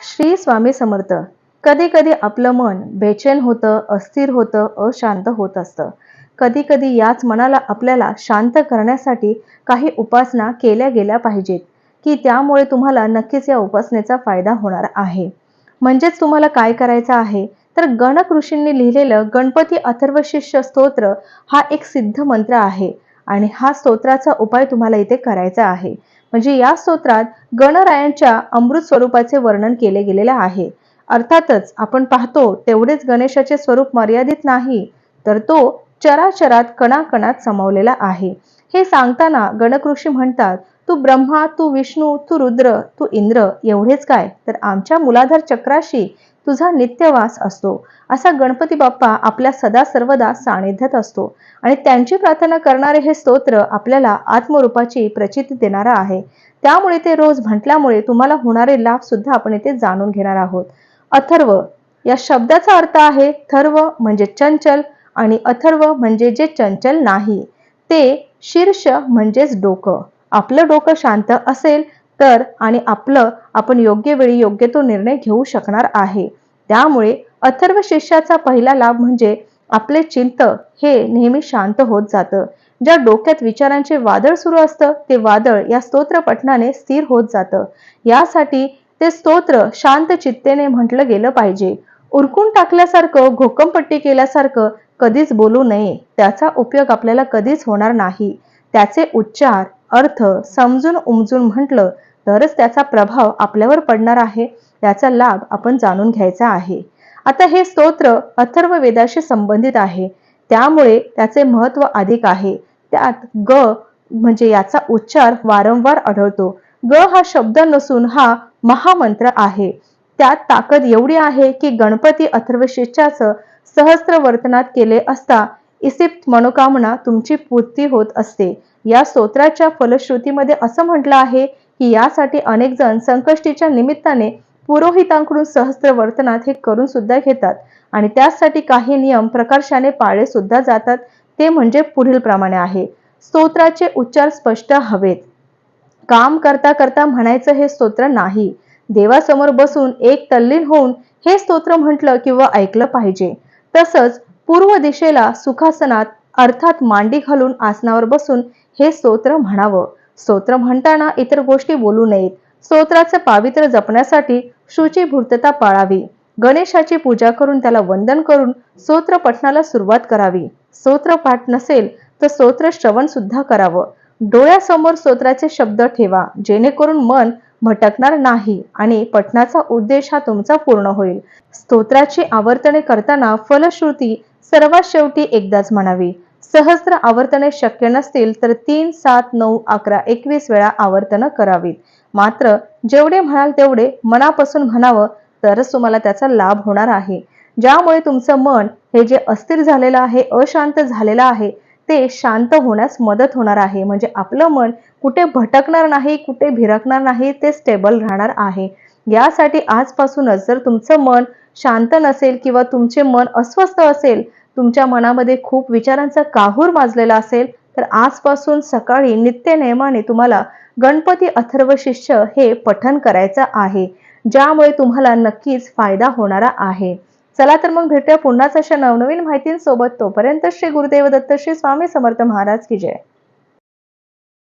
श्री स्वामी समर्थ. कधी कधी आपलं मन बेचैन होतं अस्थिर होतं अशांत होत असतं. कधी कधी याच मनाला आपल्याला शांत करण्यासाठी काही उपासना केल्या गेल्या पाहिजेत की त्यामुळे तुम्हाला नक्कीच या उपासनेचा फायदा होणार आहे. म्हणजेच तुम्हाला काय करायचं आहे? तर गणक ऋषींनी लिहिलेलं गणपती अथर्वशिष्य स्तोत्र हा एक सिद्ध मंत्र आहे आणि हा स्तोत्राचा उपाय तुम्हाला इथे करायचा आहे. म्हणजे या स्तोत्रात गणरायांच्या अमृत स्वरूपाचे वर्णन केले गेलेले आहे. अर्थातच आपण पाहतो तेवढेच गणेशाचे स्वरूप मर्यादित नाही तर तो चराचरात कणाकणात समावलेला आहे. हे सांगताना गणकृषी म्हणतात तू ब्रह्मा तू विष्णू तू रुद्र तू इंद्र एवढेच काय? तर आमच्या मुलाधार चक्राशी तुझा नित्यवास असतो. असा गणपती बाप्पा आपल्या सदा सर्वदा सानिध्यात असतो. आणि त्यांची प्रार्थना करणारे हे स्तोत्र आपल्याला आत्मरूपाची प्रचिती देणारा आहे. त्यामुळे ते रोज म्हटल्यामुळे तुम्हाला होणारे लाभ सुद्धा आपण इथे जाणून घेणार आहोत. अथर्व. या शब्दाचा अर्थ आहे थर्व म्हणजे चंचल आणि अथर्व म्हणजे जे चंचल नाही. ते शीर्ष म्हणजेच डोकं. आपलं डोकं शांत असेल तर आणि आपलं आपण योग्य वेळी योग्य तो निर्णय घेऊ शकणार आहे. त्यामुळे अथर्व शिष्याचा पहिला लाभ म्हणजे आपले चिंत हे नेहमी शांत होत जातं. ज्या डोक्यात विचारांचे वादळ सुरू असतं ते वादळ या स्तोत्र पठणाने स्थिर होत जातं. यासाठी ते स्तोत्र शांत चित्तेने म्हटलं गेलं पाहिजे. उरकून टाकल्यासारखं घोकमपट्टी केल्यासारखं कधीच बोलू नये. त्याचा उपयोग आपल्याला कधीच होणार नाही. त्याचे उच्चार अर्थ समजून उमजून म्हटलं तरच त्याचा प्रभाव आपल्यावर पडणार आहे याचा लाभ आपण जाणून घ्यायचा आहे. आता हे स्तोत्र अथर्व वेदाशी संबंधित आहे. त्यामुळे त्याचे महत्त्व अधिक आहे. त्यात ग म्हणजे याचा उच्चार वारंवार आढळतो. ग हा शब्द नसून हा महामंत्र आहे. त्यात ताकद एवढी आहे की गणपती अथर्वशीच्याचं सहस्त्र वर्तनात केले असता इसिप्त मनोकामना तुमची पूर्ती होत असते. या स्तोत्राच्या फलश्रुतीमध्ये असं म्हटलं आहे की यासाठी अनेक जण संकष्टीच्या निमित्ताने पुरोहितांकडून सहस्त्र वर्तनात हे करून सुद्धा घेतात. आणि त्यासाठी काही नियम प्रकर्षाने पाळले सुद्धा जातात. ते म्हणजे पुढील प्रमाणे आहे. स्तोत्राचे उच्चार स्पष्ट हवेत. काम करता करता म्हणायचं हे स्तोत्र नाही. देवासमोर बसून एक तल्लीन होऊन हे स्तोत्र म्हटलं किंवा ऐकलं पाहिजे. तसंच पूर्व दिशेला सुखासनात अर्थात मांडी घालून आसनावर बसून हे स्तोत्र म्हणावं. स्तोत्र म्हणताना इतर गोष्टी बोलू नयेत. स्तोत्राचं पावित्र्य जपण्यासाठी शुचिभूर्तता पाळावी. गणेशाची पूजा करून त्याला वंदन करून स्तोत्र पठणाला सुरुवात करावी. स्तोत्र पाठ नसेल तर स्तोत्र श्रवण सुद्धा करावं. डोळ्यासमोर स्तोत्राचे शब्द ठेवा. जेणेकरून मन भटकणार नाही आणि पठणाचा उद्देश हा तुमचा पूर्ण होईल. स्तोत्राची आवर्तने करताना फलश्रुती सर्वात शेवटी एकदाच म्हणावी. सहस्त्र आवर्तने शक्य नसतील तर तीन सात नऊ अकरा एकवीस वेळा आवर्तन करावीत. मात्र जेवढे म्हणाल तेवढे मनापासून म्हणावं तरच तुम्हाला त्याचा लाभ होणार आहे. ज्यामुळे तुमचं मन हे जे अस्थिर झालेलं आहे अशांत झालेलं आहे ते शांत होण्यास मदत होणार आहे. म्हणजे आपलं मन कुठे भटकणार नाही कुठे भिरकणार नाही ते स्टेबल राहणार आहे. यासाठी आजपासूनच जर तुमचं मन शांत नसेल किंवा तुमचे मन अस्वस्थ असेल तुमच्या मनामध्ये खूप विचारांचा काहूर माजलेला असेल तर आजपासून सकाळी नित्य नेमाने तुम्हाला गणपती अथर्व शिष्य हे पठन करायचं आहे. ज्यामुळे तुम्हाला नक्कीच फायदा होणारा आहे. चला तर मग भेटूया पुन्हाच अशा नवनवीन माहितींसोबत. तोपर्यंत श्री गुरुदेव दत्त श्री स्वामी समर्थ महाराज की जय.